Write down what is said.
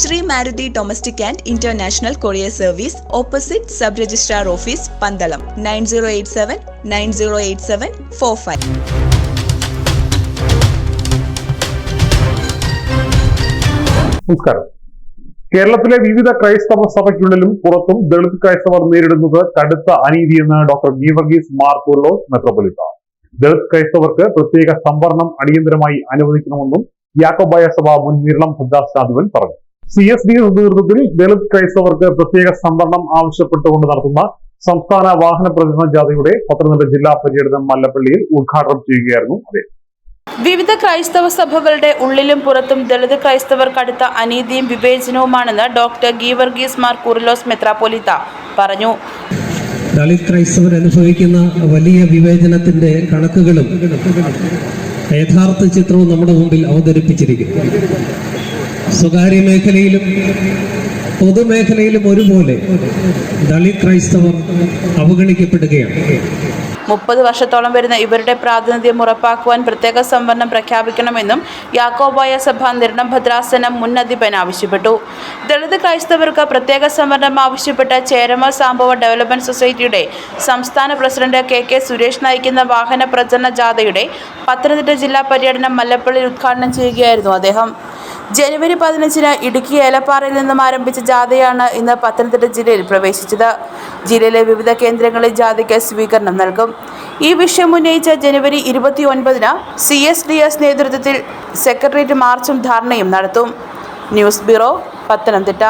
Shri Maruti domestic and international courier service opposite sub registrar office Pandalam nine zero eight seven nine zero eight seven four five. നമസ്കാരം. കേരളത്തിലെ വിവിധ ക്രൈസ്തവ സഭയ്ക്കുള്ളിലും പുറത്തും ദളിത് ക്രൈസ്തവർ നേരിടുന്നത് കടുത്ത അനീതിയെന്ന് ഡോക്ടർ ഗീവർഗീസ് മാർ കുർലോസ് മെത്രോപൊലിത്ത. ദളിത് ക്രൈസ്തവർക്ക് പ്രത്യേക സംവരണം അടിയന്തരമായി അനുവദിക്കണമെന്നും യാക്കോബായ സഭ മുൻ നീളം ഭദ്രാസ്ഥാധിപൻ പറഞ്ഞു. സി എസ് ഡി നേതൃത്വത്തിൽ ദളിത് ക്രൈസ്തവർക്ക് പ്രത്യേക സംവരണം ആവശ്യപ്പെട്ടുകൊണ്ട് നടത്തുന്ന സംസ്ഥാന വാഹന പ്രചരണ ജാഥയുടെ പത്തനംതിട്ട ജില്ലാ പര്യടനം മല്ലപ്പള്ളിയിൽ ഉദ്ഘാടനം ചെയ്യുകയായിരുന്നു അദ്ദേഹം. വിവിധ ക്രൈസ്തവ സഭകളുടെ ഉള്ളിലും പുറത്തും ദളിത് ക്രൈസ്തവർ കടുത്ത അനീതിയും വിവേചനവുമാണെന്ന് ഡോക്ടർ ഗീവർഗീസ് മാർ കുറിലോസ് മെത്രാപ്പൊലിത്ത പറഞ്ഞു. ദളിത് ക്രൈസ്തവർ അനുഭവിക്കുന്ന വലിയ വിവേചനത്തിന്റെ കണക്കുകളും യഥാർത്ഥ ചിത്രവും നമ്മുടെ മുമ്പിൽ അവതരിപ്പിച്ചിരിക്കുന്നു. സ്വകാര്യ മേഖലയിലും പൊതുമേഖലയിലും ഒരുപോലെ ദളിത് ക്രൈസ്തവർ അവഗണിക്കപ്പെടുകയാണ്. മുപ്പത് വർഷത്തോളം വരുന്ന ഇവരുടെ പ്രാതിനിധ്യം ഉറപ്പാക്കുവാൻ പ്രത്യേക സംവരണം പ്രഖ്യാപിക്കണമെന്നും യാക്കോബായ സഭ നിർണം ഭദ്രാസനം മുൻ അധിപൻ ആവശ്യപ്പെട്ടു. ദളിത് ക്രൈസ്തവർക്ക് പ്രത്യേക സംവരണം ആവശ്യപ്പെട്ട ചേരമ സാംഭവ ഡെവലപ്മെന്റ് സൊസൈറ്റിയുടെ സംസ്ഥാന പ്രസിഡന്റ് കെ കെ സുരേഷ് നയിക്കുന്ന വാഹന പ്രചരണ ജാഥയുടെ പത്തനംതിട്ട ജില്ലാ പര്യടനം മല്ലപ്പള്ളിയിൽ ഉദ്ഘാടനം ചെയ്യുകയായിരുന്നു അദ്ദേഹം. ജനുവരി പതിനഞ്ചിന് ഇടുക്കി ഏലപ്പാറയിൽ നിന്നും ആരംഭിച്ച ജാഥയാണ് ഇന്ന് പത്തനംതിട്ട ജില്ലയിൽ പ്രവേശിച്ചത്. ജില്ലയിലെ വിവിധ കേന്ദ്രങ്ങളിൽ ജാഥയ്ക്ക് സ്വീകരണം നൽകും. ഈ വിഷയം ഉന്നയിച്ച ജനുവരി ഇരുപത്തി ഒൻപതിന് സി എസ് ഡി എസ് നേതൃത്വത്തിൽ സെക്രട്ടേറിയറ്റ് മാർച്ചും ധാരണയും നടത്തും. News bureau Pathanamthitta.